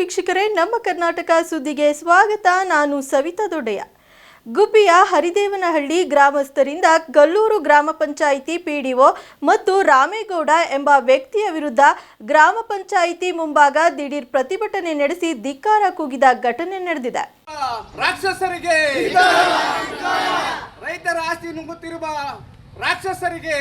ವೀಕ್ಷಕರೇ, ನಮ್ಮ ಕರ್ನಾಟಕ ಸುದ್ದಿಗೆ ಸ್ವಾಗತ. ನಾನು ಸವಿತಾ ದೊಡ್ಡಯ್ಯ. ಗುಬ್ಬಿಯ ಹರಿದೇವನಹಳ್ಳಿ ಗ್ರಾಮಸ್ಥರಿಂದ ಗಲ್ಲೂರು ಗ್ರಾಮ ಪಂಚಾಯಿತಿ ಪಿಡಿಒ ಮತ್ತು ರಾಮೇಗೌಡ ಎಂಬ ವ್ಯಕ್ತಿಯ ವಿರುದ್ಧ ಗ್ರಾಮ ಪಂಚಾಯಿತಿ ಮುಂಭಾಗ ದಿಢೀರ್ ಪ್ರತಿಭಟನೆ ನಡೆಸಿ ಧಿಕ್ಕಾರ ಕೂಗಿದ ಘಟನೆ ನಡೆದಿದೆ. ರಾಕ್ಷಸರಿಗೆ ರೈತರ ಆಸ್ತಿ ನುಂಗುತ್ತಿರುವ ರಾಕ್ಷಸರಿಗೆ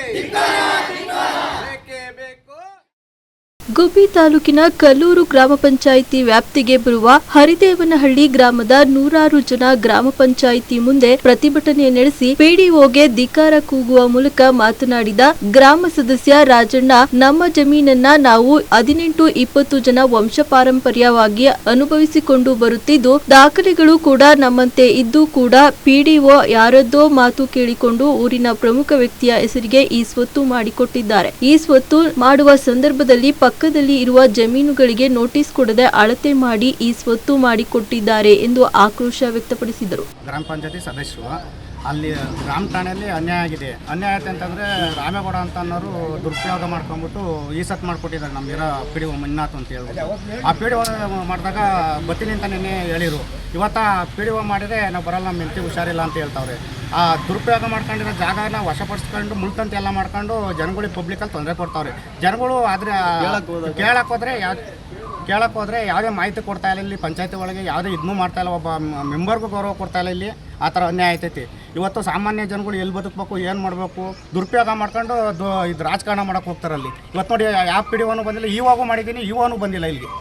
ಗುಬ್ಬಿ ತಾಲೂಕಿನ ಕಲ್ಲೂರು ಗ್ರಾಮ ಪಂಚಾಯಿತಿ ವ್ಯಾಪ್ತಿಗೆ ಬರುವ ಹರಿದೇವನಹಳ್ಳಿ ಗ್ರಾಮದ ನೂರಾರು ಜನ ಗ್ರಾಮ ಪಂಚಾಯಿತಿ ಮುಂದೆ ಪ್ರತಿಭಟನೆ ನಡೆಸಿ ಪಿಡಿಒಗೆ ಧಿಕ್ಕಾರ ಕೂಗುವ ಮೂಲಕ ಮಾತನಾಡಿದ ಗ್ರಾಮ ಸದಸ್ಯ ರಾಜಣ್ಣ, ನಮ್ಮ ಜಮೀನನ್ನ ನಾವು ಹದಿನೆಂಟು ಇಪ್ಪತ್ತು ಜನ ವಂಶ ಪಾರಂಪರ್ಯವಾಗಿ ಅನುಭವಿಸಿಕೊಂಡು ಬರುತ್ತಿದ್ದು, ದಾಖಲೆಗಳು ಕೂಡ ನಮ್ಮಂತೆ ಇದ್ದು ಕೂಡ ಪಿಡಿಒ ಯಾರದ್ದೋ ಮಾತು ಕೇಳಿಕೊಂಡು ಊರಿನ ಪ್ರಮುಖ ವ್ಯಕ್ತಿಯ ಹೆಸರಿಗೆ ಈ ಸ್ವತ್ತು ಮಾಡಿಕೊಟ್ಟಿದ್ದಾರೆ. ಈ ಸ್ವತ್ತು ಮಾಡುವ ಸಂದರ್ಭದಲ್ಲಿ ಪಕ್ಕದಲ್ಲಿ ಇರುವ ಜಮೀನುಗಳಿಗೆ ನೋಟಿಸ್ ಕೊಡದೆ ಅಳತೆ ಮಾಡಿ ಈ ಸ್ವತ್ತು ಮಾಡಿಕೊಟ್ಟಿದ್ದಾರೆ ಎಂದು ಆಕ್ರೋಶ ವ್ಯಕ್ತಪಡಿಸಿದರು. ಗ್ರಾಮ ಪಂಚಾಯತಿ ಸದಸ್ಯರು, ಅಲ್ಲಿ ಗ್ರಾಮ ಠಾಣೆಯಲ್ಲಿ ಅನ್ಯಾಯ ಆಗಿದೆ. ಅನ್ಯಾಯ ಆಯ್ತು ಅಂತಂದರೆ ರಾಮೇಗೌಡ ಅಂತ ಅನ್ನೋರು ದುರುಪಯೋಗ ಮಾಡ್ಕೊಂಬಿಟ್ಟು ಈ ಸತ್ ಮಾಡಿಕೊಟ್ಟಿದ್ದಾರೆ ನಮ್ಮಿರೋ ಪಿ ಡಿ ಒ ಅಂತ ಹೇಳ್ಬಿಟ್ಟು. ಆ ಪಿಡಿ ಮಾಡಿದಾಗ ಬತ್ತೀನಿ ಅಂತ ನೆನ್ನೆ ಹೇಳಿರು. ಇವತ್ತ ಪಿ ಡಿ ಒ ಮಾಡಿದರೆ ನಾವು ಬರಲ್ಲ ನಮ್ಮ ಹೆಂಡತಿ ಹುಷಾರಿಲ್ಲ ಅಂತ ಹೇಳ್ತಾವ್ರೆ. ಆ ದುರುಪಯೋಗ ಮಾಡ್ಕೊಂಡಿರೋ ಜಾಗನ ವಶಪಡಿಸ್ಕೊಂಡು ಮುಳ್ತಂತೆ ಎಲ್ಲ ಮಾಡ್ಕೊಂಡು ಜನಗಳಿಗೆ ಪಬ್ಲಿಕಲ್ಲಿ ತೊಂದರೆ ಕೊಡ್ತಾವ್ರೆ. ಜನಗಳು ಆದರೆ ಕೇಳಕ್ಕೆ ಹೋದ್ರೆ ಯಾವ ಕೇಳಕ್ಕೆ ಹೋದ್ರೆ ಯಾವುದೇ ಮಾಹಿತಿ ಕೊಡ್ತಾ ಇಲ್ಲ ಇಲ್ಲಿ ಪಂಚಾಯತಿ ಒಳಗೆ ಯಾವುದೇ ಇದನ್ನೂ ಮಾಡ್ತಾ ಇಲ್ಲ ಒಬ್ಬ ಮೆಂಬರ್ಗೂ ಗೌರವ ಕೊಡ್ತಾ ಇಲ್ಲ ಇಲ್ಲಿ. ಆ ಥರ ಅನ್ಯಾಯ ಆಯ್ತೈತಿ ಇವತ್ತು ಸಾಮಾನ್ಯ ಜನಗಳು ಎಲ್ಲಿ ಬದುಕಬೇಕು ಏನು ಮಾಡಬೇಕು ದುರುಪಯೋಗ ಮಾಡ್ಕೊಂಡು ಇದು ರಾಜಕಾರಣ ಮಾಡೋಕ್ಕೆ ಹೋಗ್ತಾರಲ್ಲಿ. ಇವತ್ತು ನೋಡಿ ಯಾವ ಪಿ ಡಿ ಬಂದಿಲ್ಲ ಇವಾಗೂ ಮಾಡಿದ್ದೀನಿ ಇವಾಗೂ ಬಂದಿಲ್ಲ ಇಲ್ಲಿಗೆ.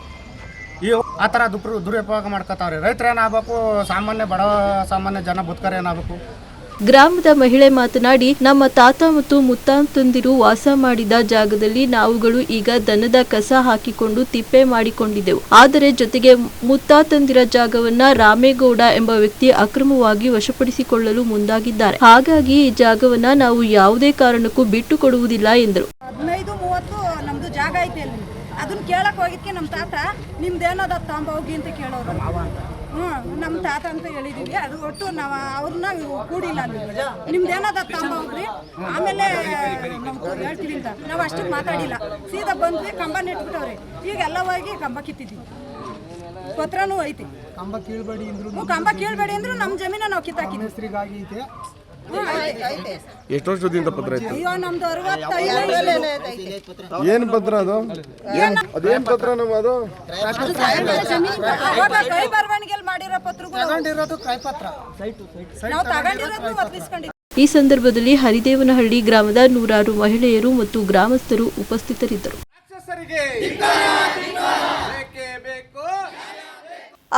ಈ ಆ ಥರ ದುಪ್ರ ದುರುಪಯೋಗ ಮಾಡ್ಕೋತಾವ್ರಿ. ರೈತರು ಏನಾಗಬೇಕು? ಸಾಮಾನ್ಯ ಬಡ ಸಾಮಾನ್ಯ ಜನ ಬದುಕರು ಏನಾಗಬೇಕು? ಗ್ರಾಮದ ಮಹಿಳೆ ಮಾತನಾಡಿ, ನಮ್ಮ ತಾತ ಮತ್ತು ಮುತ್ತಾಂತಂದಿರು ವಾಸ ಮಾಡಿದ ಜಾಗದಲ್ಲಿ ನಾವುಗಳು ಈಗ ದನದ ಕಸ ಹಾಕಿಕೊಂಡು ತಿಪ್ಪೆ ಮಾಡಿಕೊಂಡಿದ್ದೆವು. ಆದರೆ ಜೊತೆಗೆ ಮುತ್ತಾತಂದಿರ ಜಾಗವನ್ನ ರಾಮೇಗೌಡ ಎಂಬ ವ್ಯಕ್ತಿ ಅಕ್ರಮವಾಗಿ ವಶಪಡಿಸಿಕೊಳ್ಳಲು ಮುಂದಾಗಿದ್ದಾರೆ. ಹಾಗಾಗಿ ಈ ಜಾಗವನ್ನ ನಾವು ಯಾವುದೇ ಕಾರಣಕ್ಕೂ ಬಿಟ್ಟು ಕೊಡುವುದಿಲ್ಲ ಎಂದರು ಹದಿನೈದು ಮೂವತ್ತು ನಮ್ದು ಜಾಗ ಐತೆ ಅಲ್ಲಿ ಅದನ್ನ ಕೇಳಕ್ ಹೋಗಿದ್ಕೆ ನಮ್ಮ ತಾತ ನಿಮ್ದೇನದ ಹೋಗಿ ಅಂತ ಕೇಳೋರು. ಹ್ಞೂ ನಮ್ಮ ತಾತ ಅಂತ ಹೇಳಿದೀವಿ. ಅದು ಒಟ್ಟು ನಾವು ಅವ್ರನ್ನ ಕೂಡಿಲ್ಲ ಅಲ್ಲಿ ನಿಮ್ದು ಏನದ ತಾಂಬ ಹೋಗ್ರಿ. ಆಮೇಲೆ ಹೇಳ್ತೀವಿ ಅಂತ. ನಾವು ಅಷ್ಟಕ್ಕೆ ಮಾತಾಡಿಲ್ಲ. ಸೀದಾ ಬಂದ್ವಿ ಕಂಬ ನೆಟ್ಬಿಟ್ಟವ್ರಿ. ಈಗ ಎಲ್ಲ ಹೋಗಿ ಕಂಬ ಕಿತ್ತಿದ್ದೀವಿ ಪತ್ರನೂ ಐತಿ. ಕಂಬ ಕೀಳ್ಬೇಡಿ ಅಂದ್ರು ಕಂಬ ಕೀಳ್ಬೇಡಿ ಅಂದ್ರು ನಮ್ಮ ಜಮೀನ ನಾವು ಕಿತ್ತಾಕಿದ್ವಿ. ಎಷ್ಟು ವರ್ಷದಿಂದ ಪತ್ರ ಐತಿ? ಅಯ್ಯೋ ನಮ್ದು ಏನ್ ಪತ್ರ ಅದು? ಏನ್ ಅದೇನ್ ಪತ್ರ ನಮ್ಮ ಅದು ಅವಾಗ ಕೈ ಬರವಣಿಗೆಯಲ್ಲಿ ಮಾಡಿರೋ ಪತ್ರಗಳು. ತಗೊಂಡಿರೋದು ಕೈಪತ್ರ ನಾವು ತಗೊಂಡಿರೋದು ಒಪ್ಪಿಸ್ಕೊಂಡಿದ್ವಿ. ಈ ಸಂದರ್ಭದಲ್ಲಿ ಹರಿದೇವನಹಳ್ಳಿ ಗ್ರಾಮದ ನೂರಾರು ಮಹಿಳೆಯರು ಮತ್ತು ಗ್ರಾಮಸ್ಥರು ಉಪಸ್ಥಿತರಿದ್ದರು.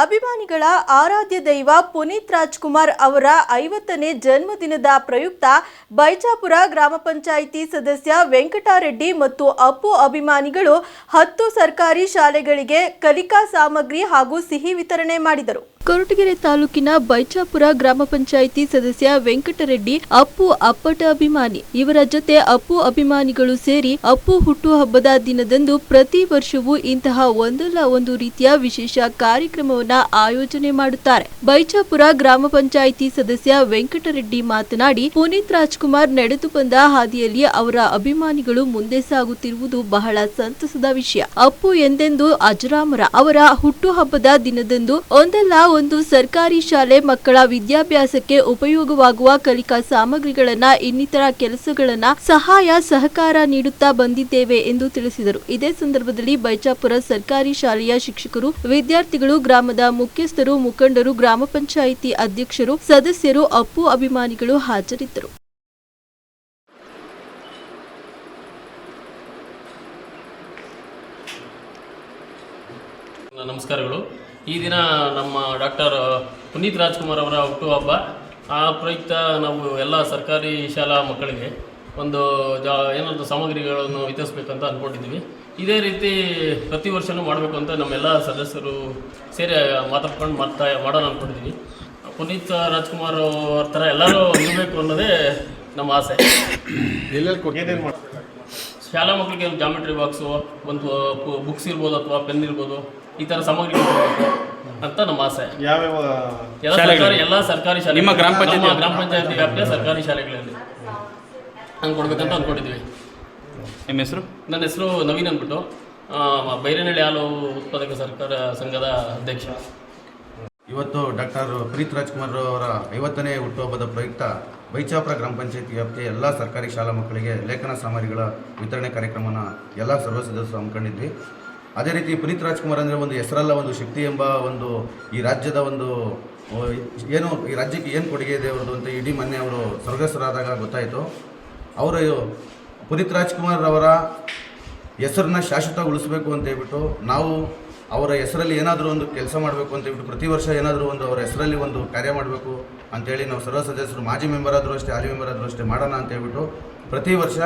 ಅಭಿಮಾನಿಗಳ ಆರಾಧ್ಯ ದೈವ ಪುನೀತ್ ರಾಜ್ಕುಮಾರ್ ಅವರ ಐವತ್ತನೇ ಜನ್ಮದಿನದ ಪ್ರಯುಕ್ತ ಬೈಜಾಪುರ ಗ್ರಾಮ ಪಂಚಾಯಿತಿ ಸದಸ್ಯ ವೆಂಕಟಾರೆಡ್ಡಿ ಮತ್ತು ಅಪ್ಪು ಅಭಿಮಾನಿಗಳು ಹತ್ತು ಸರ್ಕಾರಿ ಶಾಲೆಗಳಿಗೆ ಕಲಿಕಾ ಸಾಮಗ್ರಿ ಹಾಗೂ ಸಿಹಿ ವಿತರಣೆ ಮಾಡಿದರು. ಕೊರಟಗೆರೆ ತಾಲೂಕಿನ ಬೈಚಾಪುರ ಗ್ರಾಮ ಪಂಚಾಯಿತಿ ಸದಸ್ಯ ವೆಂಕಟರೆಡ್ಡಿ ಅಪ್ಪು ಅಪ್ಪಟ ಅಭಿಮಾನಿ. ಇವರ ಜೊತೆ ಅಪ್ಪು ಅಭಿಮಾನಿಗಳು ಸೇರಿ ಅಪ್ಪು ಹುಟ್ಟುಹಬ್ಬದ ದಿನದಂದು ಪ್ರತಿ ವರ್ಷವೂ ಇಂತಹ ಒಂದಲ್ಲ ಒಂದು ರೀತಿಯ ವಿಶೇಷ ಕಾರ್ಯಕ್ರಮವನ್ನ ಆಯೋಜನೆ ಮಾಡುತ್ತಾರೆ. ಬೈಚಾಪುರ ಗ್ರಾಮ ಪಂಚಾಯಿತಿ ಸದಸ್ಯ ವೆಂಕಟರೆಡ್ಡಿ ಮಾತನಾಡಿ, ಪುನೀತ್ ರಾಜ್ಕುಮಾರ್ ನಡೆದು ಬಂದ ಹಾದಿಯಲ್ಲಿ ಅವರ ಅಭಿಮಾನಿಗಳು ಮುಂದೆ ಸಾಗುತ್ತಿರುವುದು ಬಹಳ ಸಂತಸದ ವಿಷಯ. ಅಪ್ಪು ಎಂದೆಂದು ಅಜರಾಮರ ಅವರ ಹುಟ್ಟುಹಬ್ಬದ ದಿನದಂದು ಒಂದಲ್ಲ ಒಂದು ಸರ್ಕಾರಿ ಶಾಲೆ ಮಕ್ಕಳ ವಿದ್ಯಾಭ್ಯಾಸಕ್ಕೆ ಉಪಯೋಗವಾಗುವ ಕಲಿಕಾ ಸಾಮಗ್ರಿಗಳನ್ನ ಇನ್ನಿತರ ಕೆಲಸಗಳನ್ನ ಸಹಾಯ ಸಹಕಾರ ನೀಡುತ್ತಾ ಬಂದಿದ್ದೇವೆ ಎಂದು ತಿಳಿಸಿದರು. ಇದೇ ಸಂದರ್ಭದಲ್ಲಿ ಬೈಚಾಪುರ ಸರ್ಕಾರಿ ಶಾಲೆಯ ಶಿಕ್ಷಕರು, ವಿದ್ಯಾರ್ಥಿಗಳು, ಗ್ರಾಮದ ಮುಖ್ಯಸ್ಥರು, ಮುಖಂಡರು, ಗ್ರಾಮ ಪಂಚಾಯಿತಿ ಅಧ್ಯಕ್ಷರು, ಸದಸ್ಯರು, ಅಪ್ಪು ಅಭಿಮಾನಿಗಳು ಹಾಜರಿದ್ದರು. ನಮಸ್ಕಾರಗಳು. ಈ ದಿನ ನಮ್ಮ ಡಾಕ್ಟರ್ ಪುನೀತ್ ರಾಜ್ಕುಮಾರ್ ಅವರ ಹುಟ್ಟುಹಬ್ಬ ಆ ಪ್ರಯುಕ್ತ ನಾವು ಎಲ್ಲ ಸರ್ಕಾರಿ ಶಾಲಾ ಮಕ್ಕಳಿಗೆ ಒಂದು ಜಾ ಏನಾದರೂ ಸಾಮಗ್ರಿಗಳನ್ನು ವಿತರಿಸ್ಬೇಕಂತ ಅಂದ್ಕೊಂಡಿದ್ದೀವಿ ಇದೇ ರೀತಿ ಪ್ರತಿ ವರ್ಷವೂ ಮಾಡಬೇಕು ಅಂತ ನಮ್ಮೆಲ್ಲ ಸದಸ್ಯರು ಸೇರಿ ಮಾತಾಡ್ಕೊಂಡು ಮಾಡ್ತಾ ಮಾಡೋಣ ಅಂದ್ಕೊಂಡಿದ್ದೀವಿ ಪುನೀತ್ ರಾಜ್ಕುಮಾರ್ ಅವ್ರ ಥರ ಎಲ್ಲರೂ ಇರಬೇಕು ಅನ್ನೋದೇ ನಮ್ಮ ಆಸೆ. ಶಾಲಾ ಮಕ್ಕಳಿಗೆ ಒಂದು ಜಾಮೆಟ್ರಿ ಬಾಕ್ಸು ಒಂದು ಬುಕ್ಸ್ ಇರ್ಬೋದು ಅಥವಾ ಪೆನ್ ಇರ್ಬೋದು. ಈ ಥರ ಸಾಮಗ್ರಿಗಳು ಅಂತ ನಮ್ಮ ಆಸೆ. ಯಾವ್ಯಾವ ಎಲ್ಲ ಸರ್ಕಾರಿ ಎಲ್ಲ ಸರ್ಕಾರಿ ಶಾಲೆ ನಿಮ್ಮ ಗ್ರಾಮ ಪಂಚಾಯತ್ ಗ್ರಾಮ ಪಂಚಾಯತಿ ವ್ಯಾಪ್ತಿಯ ಸರ್ಕಾರಿ ಶಾಲೆಗಳಲ್ಲಿ. ಹಂಗೆ ಕೊಡ್ಬೇಕಂತ ಅಂದ್ಕೊಂಡಿದ್ವಿ ನಿಮ್ಮ ಹೆಸರು? ನನ್ನ ಹೆಸರು ನವೀನ್ ಅಂದ್ಬಿಟ್ಟು. ಬೈರನಹಳ್ಳಿ ಹಾಲು ಉತ್ಪಾದಕ ಸರ್ಕಾರ ಸಂಘದ ಅಧ್ಯಕ್ಷ. ಇವತ್ತು ಡಾಕ್ಟರ್ ಪ್ರೀತ್ ರಾಜ್ಕುಮಾರ್ ಅವರ ಐವತ್ತನೇ ಹುಟ್ಟುಹಬ್ಬದ ಪ್ರಯುಕ್ತ ಬೈಚಾಪುರ ಗ್ರಾಮ ಪಂಚಾಯತಿ ವ್ಯಾಪ್ತಿಯ ಎಲ್ಲ ಸರ್ಕಾರಿ ಶಾಲಾ ಮಕ್ಕಳಿಗೆ ಲೇಖನ ಸಾಮಗ್ರಿಗಳ ವಿತರಣೆ ಕಾರ್ಯಕ್ರಮನ ಎಲ್ಲ ಸರ್ವ ಸದಸ್ಯರು ಹಮ್ಮಿಕೊಂಡಿದ್ವಿ. ಅದೇ ರೀತಿ ಪುನೀತ್ ರಾಜ್ಕುಮಾರ್ ಅಂದರೆ ಒಂದು ಹೆಸರಲ್ಲ, ಒಂದು ಶಕ್ತಿ ಎಂಬ ಒಂದು ಈ ರಾಜ್ಯದ ಒಂದು ಏನು, ಈ ರಾಜ್ಯಕ್ಕೆ ಏನು ಕೊಡುಗೆ ಇದೆ ಅವರದು ಅಂತ ಇಡೀ ಮೊನ್ನೆ ಅವರು ಸ್ವರ್ಗಸ್ಥರಾದಾಗ ಗೊತ್ತಾಯಿತು. ಅವರು ಪುನೀತ್ ರಾಜ್ಕುಮಾರ್ ಅವರ ಹೆಸರನ್ನ ಶಾಶ್ವತ ಉಳಿಸಬೇಕು ಅಂತ ಹೇಳ್ಬಿಟ್ಟು ನಾವು ಅವರ ಹೆಸರಲ್ಲಿ ಏನಾದರೂ ಒಂದು ಕೆಲಸ ಮಾಡಬೇಕು ಅಂತ ಹೇಳ್ಬಿಟ್ಟು ಪ್ರತಿ ವರ್ಷ ಏನಾದರೂ ಒಂದು ಅವರ ಹೆಸರಲ್ಲಿ ಒಂದು ಕಾರ್ಯ ಮಾಡಬೇಕು ಅಂತೇಳಿ ನಾವು ಸರ್ವ ಸದಸ್ಯರು, ಮಾಜಿ ಮೆಂಬರ್ ಆದರೂ ಅಷ್ಟೇ, ಹಾಲಿ ಮೆಂಬರ್ ಆದರೂ ಅಷ್ಟೇ ಮಾಡೋಣ ಅಂತ ಹೇಳ್ಬಿಟ್ಟು ಪ್ರತಿ ವರ್ಷ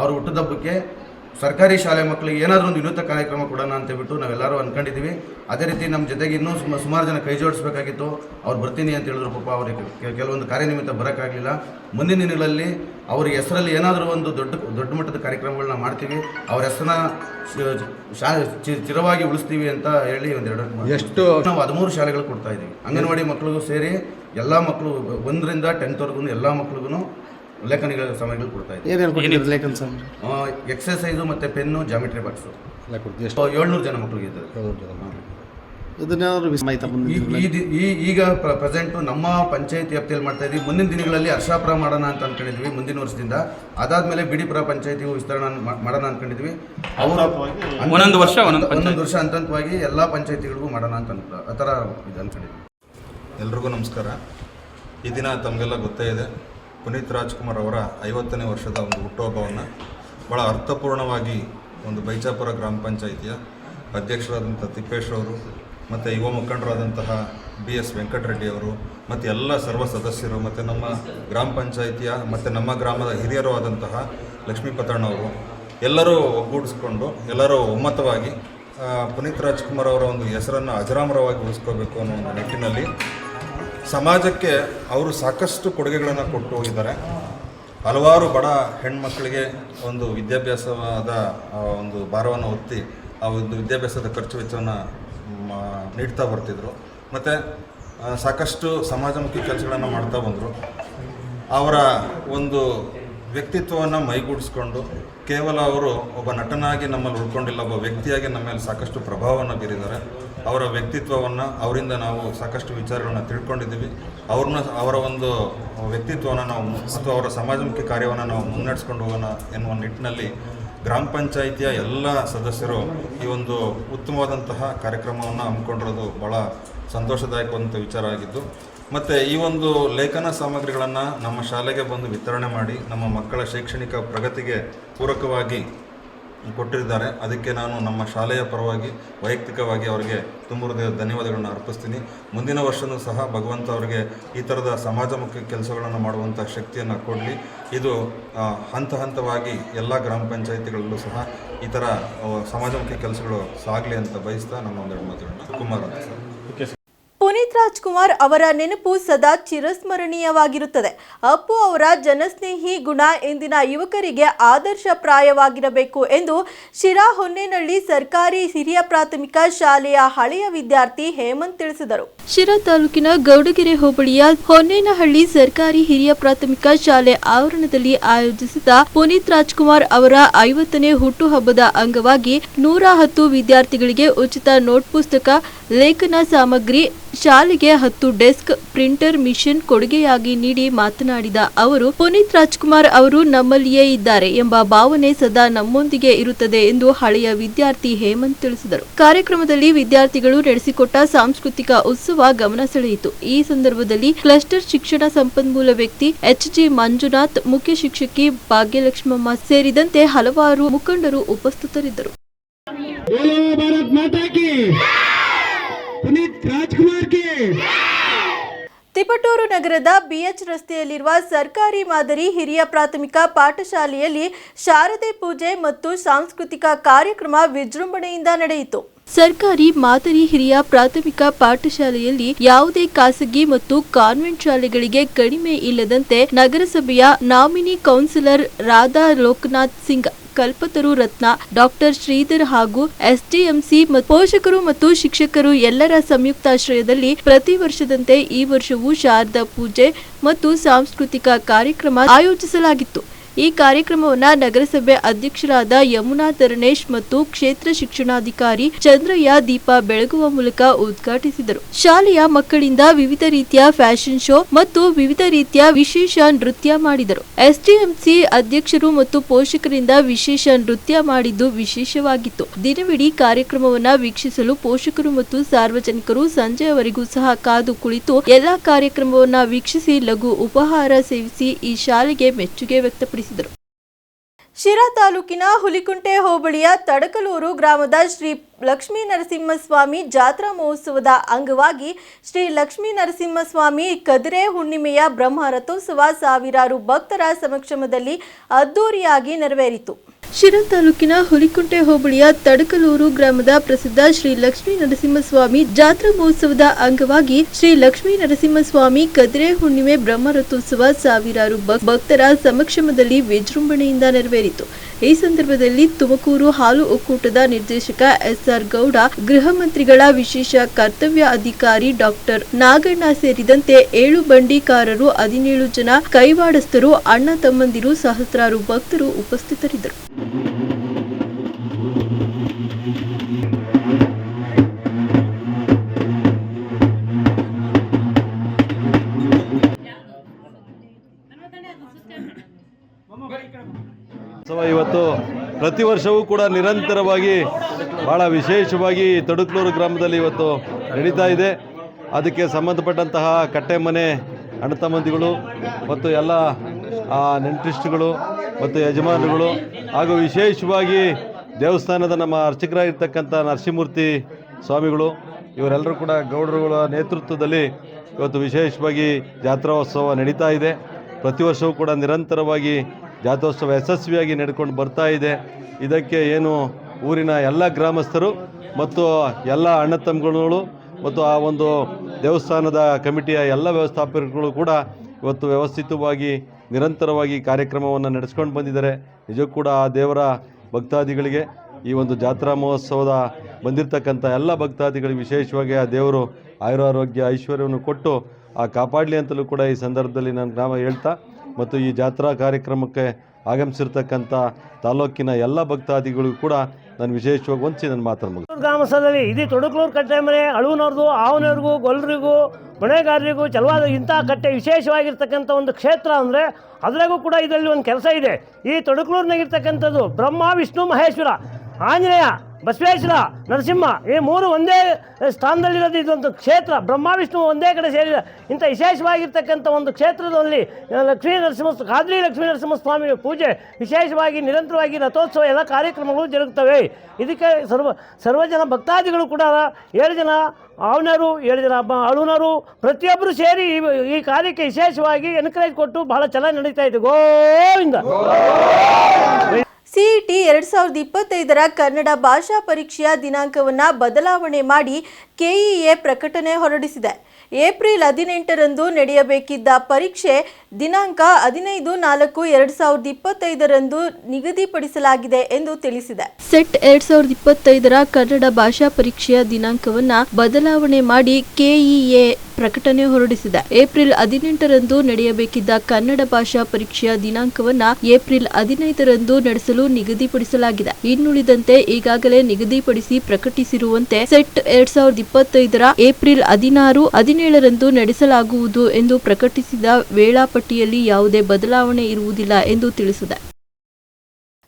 ಅವ್ರ ಹುಟ್ಟುಹಬ್ಬಕ್ಕೆ ಸರ್ಕಾರಿ ಶಾಲೆ ಮಕ್ಕಳಿಗೆ ಏನಾದರೂ ಒಂದು ವಿನೂತ ಕಾರ್ಯಕ್ರಮ ಕೊಡೋಣ ಅಂತ ಹೇಳ್ಬಿಟ್ಟು ನಾವೆಲ್ಲರೂ ಅಂದ್ಕೊಂಡಿದ್ದೀವಿ ಅದೇ ರೀತಿ ನಮ್ಮ ಜೊತೆಗೆ ಇನ್ನೂ ಸುಮ ಸುಮಾರು ಜನ ಕೈ ಜೋಡಿಸ್ಬೇಕಾಗಿತ್ತು. ಅವ್ರು ಬರ್ತೀನಿ ಅಂತ ಹೇಳಿದ್ರು ಪಾಪ ಅವರಿಗೆ ಕೆಲವೊಂದು ಕಾರ್ಯನಿಮಿತ್ತ ಬರೋಕ್ಕಾಗಲಿಲ್ಲ. ಮುಂದಿನ ದಿನಗಳಲ್ಲಿ ಅವ್ರ ಹೆಸರಲ್ಲಿ ಏನಾದರೂ ಒಂದು ದೊಡ್ಡ ದೊಡ್ಡ ಮಟ್ಟದ ಕಾರ್ಯಕ್ರಮಗಳನ್ನ ಮಾಡ್ತೀವಿ. ಅವ್ರ ಹೆಸರನ್ನ ಶ್- ಚಿರವಾಗಿ ಉಳಿಸ್ತೀವಿ ಅಂತ ಹೇಳಿ ಒಂದೆರಡು ಎಷ್ಟು? ನಾವು ಹದಿಮೂರು ಶಾಲೆಗಳು ಕೊಡ್ತಾ ಇದ್ದೀವಿ ಅಂಗನವಾಡಿ ಮಕ್ಕಳಿಗೂ ಸೇರಿ ಎಲ್ಲ ಮಕ್ಕಳು ಒಂದರಿಂದ ಟೆಂತ್ವರೆಗೂ ಎಲ್ಲ ಮಕ್ಳಿಗೂ ಲೇಖನಿಗಳ ಸಮಯಗಳು ಕೊಡ್ತಾ ಇದ್ದೀವಿ ಏನೇನು ಕೊಟ್ಟಿದ್ದೀರಿ ಲೇಖನ ಎಕ್ಸಸೈಸು ಮತ್ತು ಪೆನ್ನು ಜಾಮಿಟ್ರಿ ಬಾಕ್ಸು ಎಲ್ಲ ಕೊಡ್ತೀವಿ ಎಷ್ಟು ಏಳ್ನೂರು ಜನ ಮಕ್ಕಳಿಗೆ ಇದ್ದಾರೆ ಇದನ್ನೇನಾದ್ರು ವಿಸ್ಮಯಿತ ಈ- ಈ ದಿ- ಈ ಈಗ ಪ್ರೆಸೆಂಟು ನಮ್ಮ ಪಂಚಾಯತ್ ವ್ಯಾಪ್ತಿಯಲ್ಲಿ ಮಾಡ್ತಾ ಇದ್ದೀವಿ. ಮುಂದಿನ ದಿನಗಳಲ್ಲಿ ಹರ್ಷಾಪುರ ಮಾಡೋಣ ಅಂತ ಅನ್ಕೊಂಡಿದ್ವಿ ಮುಂದಿನ ವರ್ಷದಿಂದ. ಅದಾದ್ಮೇಲೆ ಬಿಡಿಪುರ ಪಂಚಾಯತಿಗೂ ವಿಸ್ತರಣೆ ಮಾ- ಮಾಡೋಣ ಅನ್ಕೊಂಡಿದ್ವಿ ಅವರು ಒಂದೊಂದು ವರ್ಷ ಒಂದೊಂದು ಒಂದೊಂದು ವರ್ಷ ಹಂತ ಹಂತವಾಗಿ ಎಲ್ಲ ಪಂಚಾಯತಿಗಳಿಗೂ ಮಾಡೋಣ ಅಂತ ಅನ್ಕೊ ಆ ಥರ ಇದು ಅನ್ಕೊಂಡಿದ್ವಿ ಎಲ್ರಿಗೂ ನಮಸ್ಕಾರ. ಈ ದಿನ ತಮಗೆಲ್ಲ ಗೊತ್ತೇ ಇದೆ. ಪುನೀತ್ ರಾಜ್ಕುಮಾರ್ ಅವರ ಐವತ್ತನೇ ವರ್ಷದ ಒಂದು ಹುಟ್ಟುಹಬ್ಬವನ್ನು ಭಾಳ ಅರ್ಥಪೂರ್ಣವಾಗಿ ಒಂದು ಬೈಚಾಪುರ ಗ್ರಾಮ ಪಂಚಾಯಿತಿಯ ಅಧ್ಯಕ್ಷರಾದಂಥ ತಿಪ್ಪೇಶ್ ಅವರು ಮತ್ತು ಯುವ ಮುಖಂಡರಾದಂತಹ ಬಿ ಎಸ್ ವೆಂಕಟರೆಡ್ಡಿ ಅವರು ಮತ್ತು ಎಲ್ಲ ಸರ್ವ ಸದಸ್ಯರು ಮತ್ತು ನಮ್ಮ ಗ್ರಾಮ ಪಂಚಾಯಿತಿಯ ಮತ್ತು ನಮ್ಮ ಗ್ರಾಮದ ಹಿರಿಯರು ಆದಂತಹ ಲಕ್ಷ್ಮೀ ಅವರು ಎಲ್ಲರೂ ಒಗ್ಗೂಡಿಸ್ಕೊಂಡು ಎಲ್ಲರೂ ಒಮ್ಮತವಾಗಿ ಪುನೀತ್ ರಾಜ್ಕುಮಾರ್ ಅವರ ಒಂದು ಹೆಸರನ್ನು ಅಜರಾಮರವಾಗಿ ಉಳಿಸ್ಕೋಬೇಕು ಅನ್ನೋ ಒಂದು ನಿಟ್ಟಿನಲ್ಲಿ ಸಮಾಜಕ್ಕೆ ಅವರು ಸಾಕಷ್ಟು ಕೊಡುಗೆಗಳನ್ನು ಕೊಟ್ಟು ಹೋಗಿದ್ದಾರೆ. ಹಲವಾರು ಬಡ ಹೆಣ್ಮಕ್ಕಳಿಗೆ ಒಂದು ವಿದ್ಯಾಭ್ಯಾಸವಾದ ಒಂದು ಭಾರವನ್ನು ಒತ್ತಿ ಆ ಒಂದು ವಿದ್ಯಾಭ್ಯಾಸದ ಖರ್ಚು ವೆಚ್ಚವನ್ನು ನೀಡ್ತಾ ಬರ್ತಿದ್ರು. ಮತ್ತು ಸಾಕಷ್ಟು ಸಮಾಜಮುಖಿ ಕೆಲಸಗಳನ್ನು ಮಾಡ್ತಾ ಬಂದರು. ಅವರ ಒಂದು ವ್ಯಕ್ತಿತ್ವವನ್ನು ಮೈಗೂಡಿಸ್ಕೊಂಡು ಕೇವಲ ಅವರು ಒಬ್ಬ ನಟನಾಗಿ ನಮ್ಮಲ್ಲಿ ಉಳ್ಕೊಂಡಿಲ್ಲ, ಒಬ್ಬ ವ್ಯಕ್ತಿಯಾಗಿ ನಮ್ಮ ಮೇಲೆ ಸಾಕಷ್ಟು ಪ್ರಭಾವವನ್ನು ಬೀರಿದ್ದಾರೆ. ಅವರ ವ್ಯಕ್ತಿತ್ವವನ್ನು ಅವರಿಂದ ನಾವು ಸಾಕಷ್ಟು ವಿಚಾರಗಳನ್ನ ತಿಳ್ಕೊಂಡಿದ್ದೀವಿ. ಅವ್ರನ್ನ ಅವರ ಒಂದು ವ್ಯಕ್ತಿತ್ವವನ್ನು ನಾವು ಮತ್ತು ಅವರ ಸಮಾಜಮುಖಿ ಕಾರ್ಯವನ್ನು ನಾವು ಮುನ್ನಡೆಸ್ಕೊಂಡು ಹೋಗೋಣ ಎನ್ನುವ ನಿಟ್ಟಿನಲ್ಲಿ ಗ್ರಾಮ ಪಂಚಾಯಿತಿಯ ಎಲ್ಲ ಸದಸ್ಯರು ಈ ಒಂದು ಉತ್ತಮವಾದಂತಹ ಕಾರ್ಯಕ್ರಮವನ್ನು ಹಮ್ಮಿಕೊಂಡಿರೋದು ಭಾಳ ಸಂತೋಷದಾಯಕವಾದಂಥ ವಿಚಾರ ಆಗಿದ್ದು, ಮತ್ತು ಈ ಒಂದು ಲೇಖನ ಸಾಮಗ್ರಿಗಳನ್ನು ನಮ್ಮ ಶಾಲೆಗೆ ಬಂದು ವಿತರಣೆ ಮಾಡಿ ನಮ್ಮ ಮಕ್ಕಳ ಶೈಕ್ಷಣಿಕ ಪ್ರಗತಿಗೆ ಪೂರಕವಾಗಿ ಕೊಟ್ಟಿದ್ದಾರೆ. ಅದಕ್ಕೆ ನಾನು ನಮ್ಮ ಶಾಲೆಯ ಪರವಾಗಿ ವೈಯಕ್ತಿಕವಾಗಿ ಅವರಿಗೆ ತುಂಬ ಧನ್ಯವಾದಗಳನ್ನು ಅರ್ಪಿಸ್ತೀನಿ. ಮುಂದಿನ ವರ್ಷವೂ ಸಹ ಭಗವಂತ ಅವರಿಗೆ ಈ ಥರದ ಸಮಾಜಮುಖಿ ಕೆಲಸಗಳನ್ನು ಮಾಡುವಂಥ ಶಕ್ತಿಯನ್ನು ಕೊಡಲಿ. ಇದು ಹಂತ ಹಂತವಾಗಿ ಎಲ್ಲ ಗ್ರಾಮ ಪಂಚಾಯಿತಿಗಳಲ್ಲೂ ಸಹ ಈ ಥರ ಸಮಾಜಮುಖಿ ಕೆಲಸಗಳು ಸಾಗಲಿ ಅಂತ ಬಯಸ್ತಾ ನಮ್ಮ ಒಂದೆರಡು ಮಾತುಗಳನ್ನ ಕುಮಾರ್ ಅಂತ ಸರ್. ರಾಜ್ಕುಮಾರ್ ಅವರ ನೆನಪು ಸದಾ ಚಿರಸ್ಮರಣೀಯವಾಗಿರುತ್ತದೆ. ಅಪ್ಪು ಅವರ ಜನಸ್ನೇಹಿ ಗುಣ ಇಂದಿನ ಯುವಕರಿಗೆ ಆದರ್ಶಪ್ರಾಯವಾಗಿರಬೇಕು ಎಂದು ಶಿರಾ ಹೊನ್ನೇನಹಳ್ಳಿ ಸರ್ಕಾರಿ ಹಿರಿಯ ಪ್ರಾಥಮಿಕ ಶಾಲೆಯ ಹಳೆಯ ವಿದ್ಯಾರ್ಥಿ ಹೇಮಂತ್ ತಿಳಿಸಿದರು. ಶಿರಾ ತಾಲೂಕಿನ ಗೌಡಗೆರೆ ಹೋಬಳಿಯ ಹೊನ್ನೇನಹಳ್ಳಿ ಸರ್ಕಾರಿ ಹಿರಿಯ ಪ್ರಾಥಮಿಕ ಶಾಲೆ ಆವರಣದಲ್ಲಿ ಆಯೋಜಿಸಿದ ಪುನೀತ್ ರಾಜ್ಕುಮಾರ್ ಅವರ ಐವತ್ತನೇ ಹುಟ್ಟುಹಬ್ಬದ ಅಂಗವಾಗಿ ನೂರ ಹತ್ತು ವಿದ್ಯಾರ್ಥಿಗಳಿಗೆ ಉಚಿತ ನೋಟ್ ಪುಸ್ತಕ ಲೇಖನ ಸಾಮಗ್ರಿ ಶಾಲೆಗೆ ಹತ್ತು ಡೆಸ್ಕ್ ಪ್ರಿಂಟರ್ ಮಿಷನ್ ಕೊಡುಗೆಯಾಗಿ ನೀಡಿ ಮಾತನಾಡಿದ ಅವರು, ಪುನೀತ್ ರಾಜ್ಕುಮಾರ್ ಅವರು ನಮ್ಮಲ್ಲಿಯೇ ಇದ್ದಾರೆ ಎಂಬ ಭಾವನೆ ಸದಾ ನಮ್ಮೊಂದಿಗೆ ಇರುತ್ತದೆ ಎಂದು ಹಳೆಯ ವಿದ್ಯಾರ್ಥಿ ಹೇಮಂತ್ ತಿಳಿಸಿದರು. ಕಾರ್ಯಕ್ರಮದಲ್ಲಿ ವಿದ್ಯಾರ್ಥಿಗಳು ನಡೆಸಿಕೊಟ್ಟ ಸಾಂಸ್ಕೃತಿಕ ಉತ್ಸವ ಗಮನ ಸೆಳೆಯಿತು. ಈ ಸಂದರ್ಭದಲ್ಲಿ ಕ್ಲಸ್ಟರ್ ಶಿಕ್ಷಣ ಸಂಪನ್ಮೂಲ ವ್ಯಕ್ತಿ ಎಚ್ ಜಿ ಮಂಜುನಾಥ್, ಮುಖ್ಯ ಶಿಕ್ಷಕಿ ಭಾಗ್ಯಲಕ್ಷ್ಮಮ್ಮ ಸೇರಿದಂತೆ ಹಲವಾರು ಮುಖಂಡರು ಉಪಸ್ಥಿತರಿದ್ದರು. ತಿಪಟೂರು ನಗರದ ಬಿಎಚ್ ರಸ್ತೆಯಲ್ಲಿರುವ ಸರ್ಕಾರಿ ಮಾದರಿ ಹಿರಿಯ ಪ್ರಾಥಮಿಕ ಪಾಠಶಾಲೆಯಲ್ಲಿ ಶಾರದೆ ಪೂಜೆ ಮತ್ತು ಸಾಂಸ್ಕೃತಿಕ ಕಾರ್ಯಕ್ರಮ ವಿಜೃಂಭಣೆಯಿಂದ ನಡೆಯಿತು. ಸರ್ಕಾರಿ ಮಾದರಿ ಹಿರಿಯ ಪ್ರಾಥಮಿಕ ಪಾಠಶಾಲೆಯಲ್ಲಿ ಯಾವುದೇ ಖಾಸಗಿ ಮತ್ತು ಕಾನ್ವೆಂಟ್ ಶಾಲೆಗಳಿಗೆ ಕಡಿಮೆ ಇಲ್ಲದಂತೆ ನಗರಸಭೆಯ nominee councillor Radha Lokanath Singh, Kalpataru Ratna, doctor Sridhar ಹಾಗೂ ಎಸ್ಡಿಎಂಸಿ ಪೋಷಕರು ಮತ್ತು ಶಿಕ್ಷಕರು ಎಲ್ಲರ ಸಂಯುಕ್ತಾಶ್ರಯದಲ್ಲಿ ಪ್ರತಿ ವರ್ಷದಂತೆ ಈ ವರ್ಷವೂ ಶಾರದಾ ಪೂಜೆ ಮತ್ತು ಸಾಂಸ್ಕೃತಿಕ ಕಾರ್ಯಕ್ರಮ ಆಯೋಜಿಸಲಾಗಿತ್ತು. ಈ ಕಾರ್ಯಕ್ರಮವನ್ನ ನಗರಸಭೆ ಅಧ್ಯಕ್ಷರಾದ ಯಮುನಾ ತರಣೇಶ್ ಮತ್ತು ಕ್ಷೇತ್ರ ಶಿಕ್ಷಣಾಧಿಕಾರಿ ಚಂದ್ರಯ್ಯ ದೀಪ ಬೆಳಗುವ ಮೂಲಕ ಉದ್ಘಾಟಿಸಿದರು. ಶಾಲೆಯ ಮಕ್ಕಳಿಂದ ವಿವಿಧ ರೀತಿಯ ಫ್ಯಾಷನ್ ಶೋ ಮತ್ತು ವಿವಿಧ ರೀತಿಯ ವಿಶೇಷ ನೃತ್ಯ ಮಾಡಿದರು. ಎಸ್ಡಿಎಂಸಿ ಅಧ್ಯಕ್ಷರು ಮತ್ತು ಪೋಷಕರಿಂದ ವಿಶೇಷ ನೃತ್ಯ ಮಾಡಿದ್ದು ವಿಶೇಷವಾಗಿತ್ತು. ದಿನವಿಡೀ ಕಾರ್ಯಕ್ರಮವನ್ನು ವೀಕ್ಷಿಸಲು ಪೋಷಕರು ಮತ್ತು ಸಾರ್ವಜನಿಕರು ಸಂಜೆಯವರೆಗೂ ಸಹ ಕಾದು ಕುಳಿತು ಎಲ್ಲಾ ಕಾರ್ಯಕ್ರಮವನ್ನು ವೀಕ್ಷಿಸಿ ಲಘು ಉಪಹಾರ ಸೇವಿಸಿ ಈ ಶಾಲೆಗೆ ಮೆಚ್ಚುಗೆ ವ್ಯಕ್ತಪಡಿಸಿದರು. ಶಿರಾ ತಾಲೂಕಿನ ಹುಲಿಕುಂಟೆ ಹೋಬಳಿಯ ತಡಕಲೂರು ಗ್ರಾಮದ ಶ್ರೀ ಲಕ್ಷ್ಮೀ ನರಸಿಂಹಸ್ವಾಮಿ ಜಾತ್ರಾ ಮಹೋತ್ಸವದ ಅಂಗವಾಗಿ ಶ್ರೀ ಲಕ್ಷ್ಮೀ ನರಸಿಂಹಸ್ವಾಮಿ ಕದಿರೆ ಹುಣ್ಣಿಮೆಯ ಬ್ರಹ್ಮ ರಥೋತ್ಸವ ಸಾವಿರಾರು ಭಕ್ತರ ಸಮಕ್ಷಮದಲ್ಲಿ ಅದ್ದೂರಿಯಾಗಿ ನೆರವೇರಿತು. ಶಿರಾ ತಾಲೂಕಿನ ಹುಲಿಕುಂಟೆ ಹೋಬಳಿಯ ತಡಕಲೂರು ಗ್ರಾಮದ ಪ್ರಸಿದ್ಧ ಶ್ರೀ ಲಕ್ಷ್ಮೀ ನರಸಿಂಹಸ್ವಾಮಿ ಜಾತ್ರಾ ಮಹೋತ್ಸವದ ಅಂಗವಾಗಿ ಶ್ರೀ ಲಕ್ಷ್ಮೀ ನರಸಿಂಹಸ್ವಾಮಿ ಕದ್ರೆ ಹುಣ್ಣಿಮೆ ಬ್ರಹ್ಮರಥೋತ್ಸವ ಸಾವಿರಾರು ಭಕ್- ಭಕ್ತರ ಸಮಕ್ಷಮದಲ್ಲಿ ವಿಜೃಂಭಣೆಯಿಂದ ನೆರವೇರಿತು. ಈ ಸಂದರ್ಭದಲ್ಲಿ ತುಮಕೂರು ಹಾಲು ಒಕ್ಕೂಟದ ನಿರ್ದೇಶಕ ಎಸ್ಆರ್ ಗೌಡ, ಗೃಹ ಮಂತ್ರಿಗಳ ವಿಶೇಷ ಕರ್ತವ್ಯ ಅಧಿಕಾರಿ ಡಾಕ್ಟರ್ ನಾಗಣ್ಣ ಸೇರಿದಂತೆ ಏಳು ಬಂಡಿಕಾರರು, ಹದಿನೇಳು ಜನ ಕೈವಾಡಸ್ಥರು, ಅಣ್ಣ ತಮ್ಮಂದಿರು, ಸಹಸ್ರಾರು ಭಕ್ತರು ಉಪಸ್ಥಿತರಿದ್ದರು. ಪ್ರತಿ ವರ್ಷವೂ ಕೂಡ ನಿರಂತರವಾಗಿ ಭಾಳ ವಿಶೇಷವಾಗಿ ತಡುಕ್ಲೂರು ಗ್ರಾಮದಲ್ಲಿ ಇವತ್ತು ನಡೀತಾ ಇದೆ. ಅದಕ್ಕೆ ಸಂಬಂಧಪಟ್ಟಂತಹ ಕಟ್ಟೆಮನೆ ಅಣ್ಣ ತಮ್ಮಂದಿಗಳು ಮತ್ತು ಎಲ್ಲ ಆ, ನೆಂಟರಿಷ್ಟಗಳು ಮತ್ತು ಯಜಮಾನರುಗಳು ಹಾಗೂ ವಿಶೇಷವಾಗಿ ದೇವಸ್ಥಾನದ ನಮ್ಮ ಅರ್ಚಕರಾಗಿರ್ತಕ್ಕಂಥ ನರಸಿಂಹಮೂರ್ತಿ ಸ್ವಾಮಿಗಳು ಇವರೆಲ್ಲರೂ ಕೂಡ ಗೌಡರುಗಳ ನೇತೃತ್ವದಲ್ಲಿ ಇವತ್ತು ವಿಶೇಷವಾಗಿ ಜಾತ್ರೋತ್ಸವ ನಡೀತಾ ಇದೆ. ಪ್ರತಿ ವರ್ಷವೂ ಕೂಡ ನಿರಂತರವಾಗಿ ಜಾತ್ರೋತ್ಸವ ಯಶಸ್ವಿಯಾಗಿ ನಡ್ಕೊಂಡು ಬರ್ತಾ ಇದೆ. ಇದಕ್ಕೆ ಏನು ಊರಿನ ಎಲ್ಲ ಗ್ರಾಮಸ್ಥರು ಮತ್ತು ಎಲ್ಲ ಅಣ್ಣ ತಮ್ಮಗಳು ಮತ್ತು ಆ ಒಂದು ದೇವಸ್ಥಾನದ ಕಮಿಟಿಯ ಎಲ್ಲ ವ್ಯವಸ್ಥಾಪಕರುಗಳು ಕೂಡ ಇವತ್ತು ವ್ಯವಸ್ಥಿತವಾಗಿ ನಿರಂತರವಾಗಿ ಕಾರ್ಯಕ್ರಮವನ್ನು ನಡೆಸ್ಕೊಂಡು ಬಂದಿದ್ದಾರೆ. ನಿಜಕ್ಕೂ ಕೂಡ ಆ ದೇವರ ಭಕ್ತಾದಿಗಳಿಗೆ ಈ ಒಂದು ಜಾತ್ರಾ ಮಹೋತ್ಸವದ ಬಂದಿರತಕ್ಕಂಥ ಎಲ್ಲ ಭಕ್ತಾದಿಗಳಿಗೆ ವಿಶೇಷವಾಗಿ ಆ ದೇವರು ಆಯುರಾರೋಗ್ಯ ಐಶ್ವರ್ಯವನ್ನು ಕೊಟ್ಟು ಆ ಕಾಪಾಡಲಿ ಅಂತಲೂ ಕೂಡ ಈ ಸಂದರ್ಭದಲ್ಲಿ ನಾನು ಗ್ರಾಮ ಹೇಳ್ತಾ ಮತ್ತು ಈ ಜಾತ್ರಾ ಕಾರ್ಯಕ್ರಮಕ್ಕೆ ಆಗಮಿಸಿರ್ತಕ್ಕಂಥ ತಾಲೂಕಿನ ಎಲ್ಲ ಭಕ್ತಾದಿಗಳಿಗೂ ಕೂಡ ನಾನು ವಿಶೇಷವಾಗಿ ಹೊಂಚಿ ನನ್ನ ಮಾತನ್ನು ಗ್ರಾಮಸ್ಥದಲ್ಲಿ ಇಡೀ ತೊಡಕಲೂರು ಕಟ್ಟೆ ಮನೆ ಅಳುವನವ್ರದ್ದು ಆವನವ್ರಿಗೂ ಗೊಲ್ಲರಿಗೂ ಹೊಣೆಗಾರರಿಗೂ ಚಲವಾದ ಇಂಥ ಕಟ್ಟೆ ವಿಶೇಷವಾಗಿರ್ತಕ್ಕಂಥ ಒಂದು ಕ್ಷೇತ್ರ ಅಂದರೆ ಅದರಾಗೂ ಕೂಡ ಇದರಲ್ಲಿ ಒಂದು ಕೆಲಸ ಇದೆ. ಈ ತೊಡಕಲೂರಿನಾಗಿರ್ತಕ್ಕಂಥದ್ದು ಬ್ರಹ್ಮ, ವಿಷ್ಣು, ಮಹೇಶ್ವರ, ಆಂಜನೇಯ ಬಸವೇಶ್ವರ ನರಸಿಂಹ, ಈ ಮೂರು ಒಂದೇ ಸ್ಥಾನದಲ್ಲಿರೋದು ಇದೊಂದು ಕ್ಷೇತ್ರ. ಬ್ರಹ್ಮ, ವಿಷ್ಣು ಒಂದೇ ಕಡೆ ಸೇರಿದ ಇಂಥ ವಿಶೇಷವಾಗಿರ್ತಕ್ಕಂಥ ಒಂದು ಕ್ಷೇತ್ರದಲ್ಲಿ ಲಕ್ಷ್ಮೀ ನರಸಿಂಹ ಖಾದ್ರಿ ಲಕ್ಷ್ಮೀ ನರಸಿಂಹಸ್ವಾಮಿ ಪೂಜೆ ವಿಶೇಷವಾಗಿ ನಿರಂತರವಾಗಿ ರಥೋತ್ಸವ ಎಲ್ಲ ಕಾರ್ಯಕ್ರಮಗಳು ಜರುಗುತ್ತವೆ. ಇದಕ್ಕೆ ಸರ್ವ, ಸರ್ವಜನ ಭಕ್ತಾದಿಗಳು ಕೂಡ ಏಳು ಜನ ಅವನರು ಏಳು ಜನ ಅಳುನರು ಪ್ರತಿಯೊಬ್ಬರು ಸೇರಿ ಈ ಕಾರ್ಯಕ್ಕೆ ವಿಶೇಷವಾಗಿ ಎನ್ಕರೇಜ್ ಕೊಟ್ಟು ಬಹಳ ಚೆನ್ನಾಗಿ ನಡೀತಾ ಇದೆ. ಗೋವಿಂದ. ಸಿಇಟಿ ಎರಡ್ ಸಾವಿರದ ಇಪ್ಪತ್ತೈದರ ಕನ್ನಡ ಭಾಷಾ ಪರೀಕ್ಷೆಯ ದಿನಾಂಕವನ್ನ ಬದಲಾವಣೆ ಮಾಡಿ ಕೆಇಎ ಪ್ರಕಟಣೆ ಹೊರಡಿಸಿದೆ. ಏಪ್ರಿಲ್ ಹದಿನೆಂಟರಂದು ನಡೆಯಬೇಕಿದ್ದ ಪರೀಕ್ಷೆ ದಿನಾಂಕ ಹದಿನೈದು ನಾಲ್ಕು ಎರಡ್ ಸಾವಿರದ ಇಪ್ಪತ್ತೈದರಂದು ನಿಗದಿಪಡಿಸಲಾಗಿದೆ ಎಂದು ತಿಳಿಸಿದೆ. ಸೆಟ್ ಎರಡ್ ಸಾವಿರದ ಇಪ್ಪತ್ತೈದರ ಕನ್ನಡ ಭಾಷಾ ಪರೀಕ್ಷೆಯ ದಿನಾಂಕವನ್ನ ಬದಲಾವಣೆ ಮಾಡಿ ಕೆಇಎ ಪ್ರಕಟಣೆ ಹೊರಡಿಸಿದೆ. ಏಪ್ರಿಲ್ ಹದಿನೆಂಟರಂದು ನಡೆಯಬೇಕಿದ್ದ ಕನ್ನಡ ಭಾಷಾ ಪರೀಕ್ಷೆಯ ದಿನಾಂಕವನ್ನ ಏಪ್ರಿಲ್ ಹದಿನೈದರಂದು ನಡೆಸಲು ನಿಗದಿಪಡಿಸಲಾಗಿದೆ. ಇನ್ನುಳಿದಂತೆ ಈಗಾಗಲೇ ನಿಗದಿಪಡಿಸಿ ಪ್ರಕಟಿಸಿರುವಂತೆ ಸೆಟ್ ಎರಡ್ ಸಾವಿರದ ಇಪ್ಪತ್ತೈದರ ಏಪ್ರಿಲ್ ಹದಿನಾರು, ಹದಿನೇಳರಂದು ನಡೆಸಲಾಗುವುದು ಎಂದು ಪ್ರಕಟಿಸಿದ ವೇಳಾಪಟ್ಟಿಯಲ್ಲಿ ಯಾವುದೇ ಬದಲಾವಣೆ ಇರುವುದಿಲ್ಲ ಎಂದು ತಿಳಿಸಿದೆ.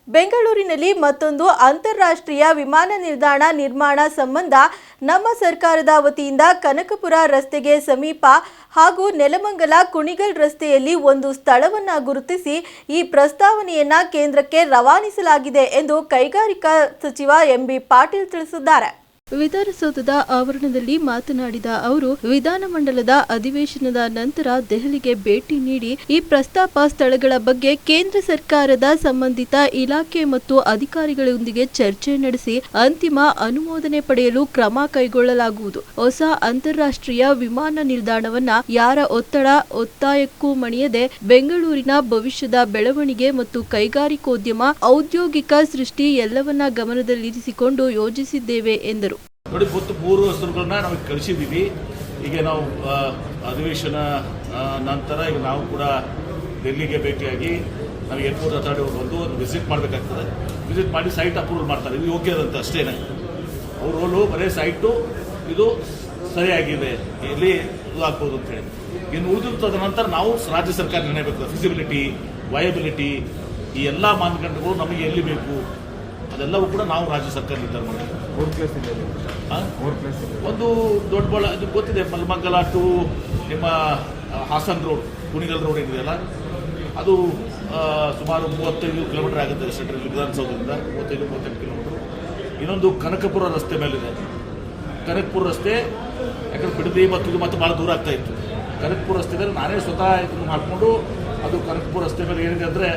ಬೆಂಗಳೂರಿನಲ್ಲಿ ಮತ್ತೊಂದು ಅಂತಾರಾಷ್ಟ್ರೀಯ ವಿಮಾನ ನಿಲ್ದಾಣ ನಿರ್ಮಾಣ ಸಂಬಂಧ ನಮ್ಮ ಸರ್ಕಾರದ ವತಿಯಿಂದ ಕನಕಪುರ ರಸ್ತೆಗೆ ಸಮೀಪ ಹಾಗೂ ನೆಲಮಂಗಲ ಕುಣಿಗಲ್ ರಸ್ತೆಯಲ್ಲಿ ಒಂದು ಸ್ಥಳವನ್ನು ಗುರುತಿಸಿ ಈ ಪ್ರಸ್ತಾವನೆಯನ್ನ ಕೇಂದ್ರಕ್ಕೆ ರವಾನಿಸಲಾಗಿದೆ ಎಂದು ಕೈಗಾರಿಕಾ ಸಚಿವ ಎಂಬಿ ಪಾಟೀಲ್ ತಿಳಿಸಿದ್ದಾರೆ. ವಿಧಾನಸೌಧದ ಆವರಣದಲ್ಲಿ ಮಾತನಾಡಿದ ಅವರು ವಿಧಾನಮಂಡಲದ ಅಧಿವೇಶನದ ನಂತರ ದೆಹಲಿಗೆ ಭೇಟಿ ನೀಡಿ ಈ ಪ್ರಸ್ತಾಪ ಸ್ಥಳಗಳ ಬಗ್ಗೆ ಕೇಂದ್ರ ಸರ್ಕಾರದ ಸಂಬಂಧಿತ ಇಲಾಖೆ ಮತ್ತು ಅಧಿಕಾರಿಗಳೊಂದಿಗೆ ಚರ್ಚೆ ನಡೆಸಿ ಅಂತಿಮ ಅನುಮೋದನೆ ಪಡೆಯಲು ಕ್ರಮ ಕೈಗೊಳ್ಳಲಾಗುವುದು. ಹೊಸ ಅಂತಾರಾಷ್ಟ್ರೀಯ ವಿಮಾನ ನಿಲ್ದಾಣವನ್ನ ಯಾರ ಒತ್ತಡ, ಒತ್ತಾಯಕ್ಕೂ ಮಣಿಯದೆ ಬೆಂಗಳೂರಿನ ಭವಿಷ್ಯದ ಬೆಳವಣಿಗೆ ಮತ್ತು ಕೈಗಾರಿಕೋದ್ಯಮ ಔದ್ಯೋಗಿಕ ಸೃಷ್ಟಿ ಎಲ್ಲವನ್ನ ಗಮನದಲ್ಲಿರಿಸಿಕೊಂಡು ಯೋಜಿಸಿದ್ದೇವೆ, ಎಂದರು. ನೋಡಿ ಮೂರು ಹೆಸರುಗಳನ್ನ ನಾವು ಕಳಿಸಿದ್ದೀವಿ. ಈಗ ನಾವು ಅಧಿವೇಶನ ನಂತರ ಈಗ ನಾವು ಕೂಡ ಡೆಲ್ಲಿಗೆ ಭೇಟಿಯಾಗಿ ನಾವು ಏರ್ಪೋರ್ಟ್ ಅಥಾರಿಟಿ ಅವ್ರು ಬಂದು ವಿಸಿಟ್ ಮಾಡಬೇಕಾಗ್ತದೆ. ವಿಸಿಟ್ ಮಾಡಿ ಸೈಟ್ ಅಪ್ರೂವಲ್ ಮಾಡ್ತಾರೆ. ಇದು ಯೋಗ್ಯ ಅಂತ ಅಷ್ಟೇ. ಅವ್ರ ರೋಲು ಬರೀ ಸೈಟು ಇದು ಸರಿಯಾಗಿದೆ. ಇಲ್ಲಿ ಇದು ಆಗ್ಬೋದು ಅಂತ ಹೇಳಿ. ಇನ್ನು ಉಳಿದಿದ್ದು ನಂತರ ನಾವು ರಾಜ್ಯ ಸರ್ಕಾರ ನಿರ್ಣಯ ಬೇಕು. ಫಿಸಿಬಿಲಿಟಿ ವಯಬಿಲಿಟಿ ಈ ಎಲ್ಲ ಮಾನದಂಡಗಳು ನಮಗೆ ಎಲ್ಲಿ ಬೇಕು? ಅದೆಲ್ಲವೂ ಕೂಡ ನಾವು ರಾಜ್ಯ ಸರ್ಕಾರ ನಿರ್ಧಾರ ಮಾಡಿದ್ದೇವೆ? ಒಂದು ದೊಡ್ಡ ಬಳ ಇದು. ಗೊತ್ತಿದೆ ಮಲ್ಮಂಗಲ ಟು ನಿಮ್ಮ ಹಾಸನ್ ರೋಡ್ ಕುಣಿಗಲ್ ರೋಡ್ ಏನಿದೆಯಲ್ಲ ಅದು ಸುಮಾರು ಮೂವತ್ತೈದು ಕಿಲೋಮೀಟರ್ ಆಗುತ್ತೆ ಸೆಂಟ್ರಲ್ ವಿಧಾನಸೌಧದಿಂದ ಮೂವತ್ತೈದು ಮೂವತ್ತೆಂಟು ಕಿಲೋಮೀಟರ್. ಇನ್ನೊಂದು ಕನಕಪುರ ರಸ್ತೆ ಮೇಲಿದೆ. ಕನಕಪುರ ರಸ್ತೆ ಯಾಕಂದ್ರೆ ಬಿಡದಿ ಮತ್ತು ಇದು ಮತ್ತೆ ಭಾಳ ದೂರ ಆಗ್ತಾ ಇತ್ತು. ಕನಕಪುರ ರಸ್ತೆದಲ್ಲಿ ನಾನೇ ಸ್ವತಃ ಇದನ್ನು ಮಾಡಿಕೊಂಡು ಅದು ಕನಕಪುರ ರಸ್ತೆ ಮೇಲೆ ಏನಿದೆ ಅಂದರೆ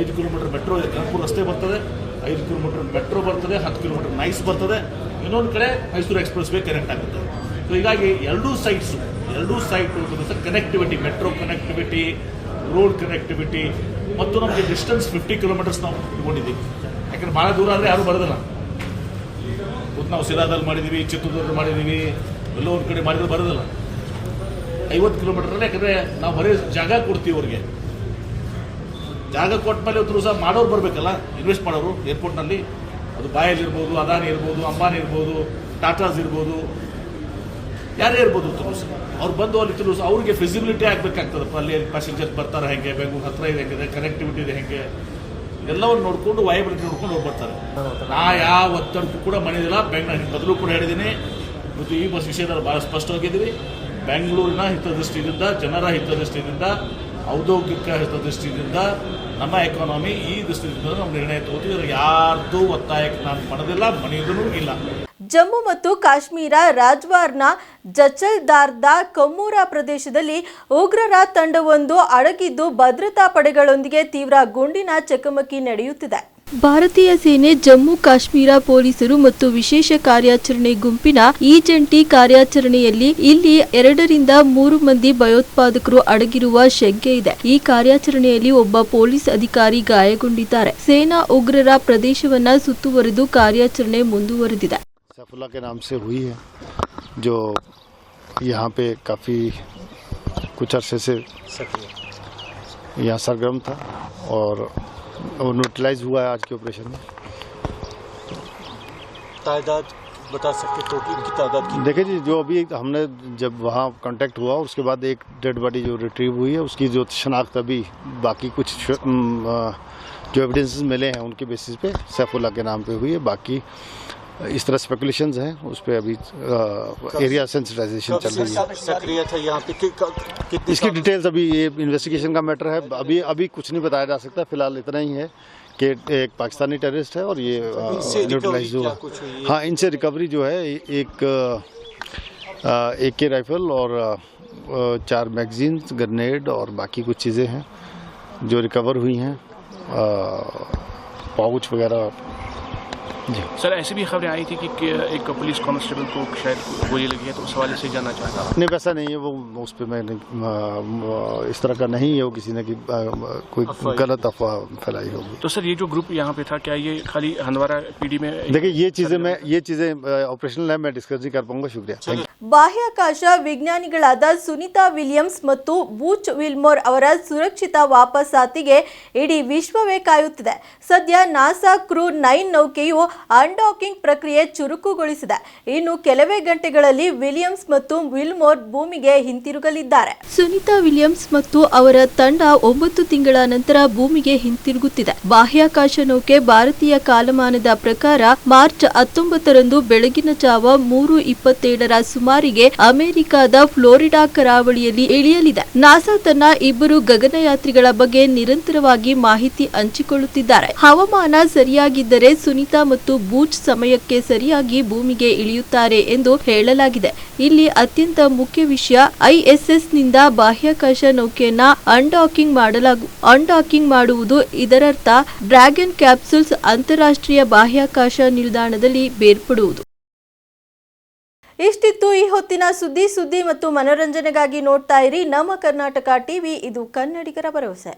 ಐದು ಕಿಲೋಮೀಟರ್ ಮೆಟ್ರೋ ಕನಕಪುರ ರಸ್ತೆ ಬರ್ತದೆ. ಐದು ಕಿಲೋಮೀಟರ್ ಮೆಟ್ರೋ ಬರ್ತದೆ, ಹತ್ತು ಕಿಲೋಮೀಟರ್ ನೈಸ್ ಬರ್ತದೆ. ಇನ್ನೊಂದು ಕಡೆ ಮೈಸೂರು ಎಕ್ಸ್ಪ್ರೆಸ್ ವೇ ಕನೆಕ್ಟ್ ಆಗುತ್ತೆ. ಸೊ ಹೀಗಾಗಿ ಎರಡೂ ಸೈಟ್ಸು ಎರಡೂ side connectivity metro connectivity road connectivity ಮತ್ತು ನಮಗೆ ಡಿಸ್ಟೆನ್ಸ್ ಫಿಫ್ಟಿ ಕಿಲೋಮೀಟರ್ಸ್ ನಾವು ಇಟ್ಕೊಂಡಿದ್ದೀವಿ ಯಾಕಂದ್ರೆ ಭಾಳ ದೂರ ಆದರೆ ಯಾರು ಬರೋದಿಲ್ಲ. ಇವತ್ತು ನಾವು ಸಿರಾದಲ್ಲಿ ಮಾಡಿದ್ದೀವಿ, ಚಿತ್ರದುರ್ಗದಲ್ಲಿ ಮಾಡಿದ್ದೀವಿ, ಎಲ್ಲೋ ಒಂದು ಕಡೆ ಮಾಡಿದ್ರೆ ಬರೋದಿಲ್ಲ. ಐವತ್ತು ಕಿಲೋಮೀಟರ್ ಯಾಕಂದರೆ ನಾವು ಬರೀ ಜಾಗ ಕೊಡ್ತೀವಿ ಅವ್ರಿಗೆ. ಜಾಗ ಕೊಟ್ಟ ಮೇಲೆ ಒಂದು ಸಹ ಮಾಡೋರು ಬರಬೇಕಲ್ಲ ಇನ್ವೆಸ್ಟ್ ಮಾಡೋರು ಏರ್ಪೋರ್ಟ್ನಲ್ಲಿ ಅದು ಬಾಯಲ್ ಇರ್ಬೋದು ಅದಾನಿ ಇರ್ಬೋದು ಅಂಬಾನಿ ಇರ್ಬೋದು ಟಾಟಾಸ್ ಇರ್ಬೋದು. ಯಾರೇ ಇರ್ಬೋದು ತುಲೂಸ್ ಅವ್ರು ಬಂದು ಅಲ್ಲಿ ತುಲೂಸ್ ಅವ್ರಿಗೆ ಫಿಸಿಬಿಲಿಟಿ ಆಗಬೇಕಾಗ್ತದಪ್ಪ. ಅಲ್ಲಿ ಪ್ಯಾಸೆಂಜರ್ಸ್ ಬರ್ತಾರೆ ಹೆಂಗೆ, ಬೆಂಗಳೂರು ಹತ್ರ ಇದೆ ಹೆಂಗಿದೆ ಕನೆಕ್ಟಿವಿಟಿ ಇದೆ ಹೆಂಗೆ. ಎಲ್ಲವನ್ನು ನೋಡಿಕೊಂಡು ವಯಬಿಲಿಟಿ ನೋಡ್ಕೊಂಡು ಹೋಗಿ ಬರ್ತಾರೆ. ನಾ ಯಾವ ಒತ್ತಡಕ್ಕೂ ಕೂಡ ಮಣಿದಿಲ್ಲ. ಬೆಂಗಳೂರು ಮೊದಲು ಕೂಡ ಹೇಳಿದ್ದೀನಿ ಮತ್ತು ಈ ಬಸ್ ವಿಷಯದಲ್ಲಿ ಭಾಳ ಸ್ಪಷ್ಟವಾಗಿದ್ದೀವಿ. ಬೆಂಗಳೂರಿನ ಹಿತದೃಷ್ಟಿಯಿಂದ, ಜನರ ಹಿತದೃಷ್ಟಿಯಿಂದ ಔದ್ಯೋಗಿಕ ಹಿತದೃಷ್ಟಿಯಿಂದ ನಮ್ಮ ಎಕಾನಮಿ ಈ ದೃಷ್ಟಿಯಿಂದ ನಾವು ನಿರ್ಣಯ ತಗೋತೀವಿ. ಯಾರ್ದು ಒತ್ತಾಯಕ್ಕೆ ನಾನು ಮಾಡೋದಿಲ್ಲ ಮಣಿಯೋದೂ ಇಲ್ಲ. ಜಮ್ಮು ಮತ್ತು ಕಾಶ್ಮೀರ ರಾಜ್ವಾರ್ನ ಜಚಲ್ದಾರ್ದ ಕಮ್ಮೂರ ಪ್ರದೇಶದಲ್ಲಿ ಉಗ್ರರ ತಂಡವೊಂದು ಅಡಗಿದ್ದು ಭದ್ರತಾ ಪಡೆಗಳೊಂದಿಗೆ ತೀವ್ರ ಗುಂಡಿನ ಚಕಮಕಿ ನಡೆಯುತ್ತಿದೆ. ಭಾರತೀಯ ಸೇನೆ ಜಮ್ಮು ಕಾಶ್ಮೀರ ಪೊಲೀಸರು ಮತ್ತು ವಿಶೇಷ ಕಾರ್ಯಾಚರಣೆ ಗುಂಪಿನ ಈ ಜಂಟಿ ಕಾರ್ಯಾಚರಣೆಯಲ್ಲಿ ಇಲ್ಲಿ ಎರಡರಿಂದ ಮೂರು ಮಂದಿ ಭಯೋತ್ಪಾದಕರು ಅಡಗಿರುವ ಶಂಕೆ ಇದೆ. ಈ ಕಾರ್ಯಾಚರಣೆಯಲ್ಲಿ ಒಬ್ಬ ಪೊಲೀಸ್ ಅಧಿಕಾರಿ ಗಾಯಗೊಂಡಿದ್ದಾರೆ. ಸೇನಾ ಉಗ್ರರ ಪ್ರದೇಶವನ್ನ ಸುತ್ತುವರೆದು ಕಾರ್ಯಾಚರಣೆ ಮುಂದುವರೆದಿದೆ. ಸರ್ಗರ್ಮ್ और न्यूट्रलाइज हुआ है आज के ऑपरेशन में। तादाद बता सकते तो कि इनकी तादाद की देखिए जी जो अभी हमने जब वहाँ कांटेक्ट हुआ उसके बाद एक डेड बॉडी जो रिट्रीव हुई है उसकी जो शनाख्त अभी बाकी कुछ जो एविडेंसेस मिले हैं उनके बेसिस पे सैफुल्ला के नाम पे हुई है बाकी इस तरह स्पेकुलेशन हैं उस पर अभी एरिया सेंसिटाइजेशन चल रही है। सक्रिय था यहाँ पे? कि, कितनी इसकी डिटेल्स अभी ये इन्वेस्टिगेशन का मैटर है। अभी अभी कुछ नहीं बताया जा सकता फ़िलहाल इतना ही है कि एक पाकिस्तानी टेररिस्ट है और ये इनसे न्यूट्रलाइज हुआ। है? इनसे रिकवरी जो है एक ए के राइफल और चार मैगजीन ग्रेनेड और बाकी कुछ चीज़ें हैं जो रिकवर हुई हैं। पाउच वगैरह सर ऐसी भी खबरें आई थी कि कि एक पुलिस कांस्टेबल को शायद गोली लगी है तो उस हवाले से जानना चाहता हूँ नहीं वैसा नहीं है वो उस पर मैं नहीं, अ, अ, इस तरह का नहीं है वो किसी ने कि अ, कोई गलत अफवाह फैलाई होगी तो सर ये जो ग्रुप यहाँ पे था क्या ये खाली हंदवारा पीडी में देखिए ये चीज़ें मैं ये चीज़ें ऑपरेशनल है मैं डिस्कस नहीं कर पाऊंगा शुक्रिया थैंक यू ಬಾಹ್ಯಾಕಾಶ ವಿಜ್ಞಾನಿಗಳಾದ ಸುನಿತಾ ವಿಲಿಯಮ್ಸ್ ಮತ್ತು ಬೂಚ್ ವಿಲ್ಮೋರ್ ಅವರ ಸುರಕ್ಷಿತ ವಾಪಸಾತಿಗೆ ಇಡೀ ವಿಶ್ವವೇ ಕಾಯುತ್ತಿದೆ ಸದ್ಯ ನಾಸಾ ಕ್ರೂ ನೈನ್ ನೌಕೆಯು ಅನ್ಡಾಕಿಂಗ್ ಪ್ರಕ್ರಿಯೆ ಚುರುಕುಗೊಳಿಸಿದೆ. ಇನ್ನು ಕೆಲವೇ ಗಂಟೆಗಳಲ್ಲಿ ವಿಲಿಯಮ್ಸ್ ಮತ್ತು ವಿಲ್ಮೋರ್ ಭೂಮಿಗೆ ಹಿಂತಿರುಗಲಿದ್ದಾರೆ. ಸುನಿತಾ ವಿಲಿಯಮ್ಸ್ ಮತ್ತು ಅವರ ತಂಡ ಒಂಬತ್ತು ತಿಂಗಳ ನಂತರ ಭೂಮಿಗೆ ಹಿಂತಿರುಗುತ್ತಿದೆ. ಬಾಹ್ಯಾಕಾಶ ನೌಕೆ ಭಾರತೀಯ ಕಾಲಮಾನದ ಪ್ರಕಾರ ಮಾರ್ಚ್ ಹತ್ತೊಂಬತ್ತರಂದು ಬೆಳಗಿನ ಜಾವ ಮೂರು ಇಪ್ಪತ್ತೇಳರ ಸುಮಾರಿಗೆ ಅಮೆರಿಕದ ಫ್ಲೋರಿಡಾ ಕರಾವಳಿಯಲ್ಲಿ ಇಳಿಯಲಿದೆ. ನಾಸಾ ತನ್ನ ಇಬ್ಬರು ಗಗನಯಾತ್ರಿಗಳ ಬಗ್ಗೆ ನಿರಂತರವಾಗಿ ಮಾಹಿತಿ ಹಂಚಿಕೊಳ್ಳುತ್ತಿದ್ದಾರೆ. ಹವಾಮಾನ ಸರಿಯಾಗಿದ್ದರೆ ಸುನಿತಾ ಮತ್ತು ಬೂಚ್ ಸಮಯಕ್ಕೆ ಸರಿಯಾಗಿ ಭೂಮಿಗೆ ಇಳಿಯುತ್ತಾರೆ ಎಂದು ಹೇಳಲಾಗಿದೆ. ಇಲ್ಲಿ ಅತ್ಯಂತ ಮುಖ್ಯ ವಿಷಯ ಐಎಸ್ಎಸ್ನಿಂದ ಬಾಹ್ಯಾಕಾಶ ನೌಕೆಯನ್ನ ಅನ್ಡಾಕಿಂಗ್ ಮಾಡಲಾಗು ಅನ್ಡಾಕಿಂಗ್ ಮಾಡುವುದು. ಇದರರ್ಥ, ಡ್ರ್ಯಾಗನ್ ಕ್ಯಾಪ್ಸೂಲ್ಸ್ ಅಂತಾರಾಷ್ಟ್ರೀಯ ಬಾಹ್ಯಾಕಾಶ ನಿಲ್ದಾಣದಲ್ಲಿ ಬೇರ್ಪಡುವುದು. ಇಷ್ಟಿತ್ತು ಈ ಹೊತ್ತಿನ ಸುದ್ದಿ ಸುದ್ದಿ ಮತ್ತು ಮನೋರಂಜನೆಗಾಗಿ ನೋಡ್ತಾ ಇರಿ ನಮ್ಮ ಕರ್ನಾಟಕ ಟಿವಿ. ಇದು ಕನ್ನಡಿಗರ ಭರವಸೆ.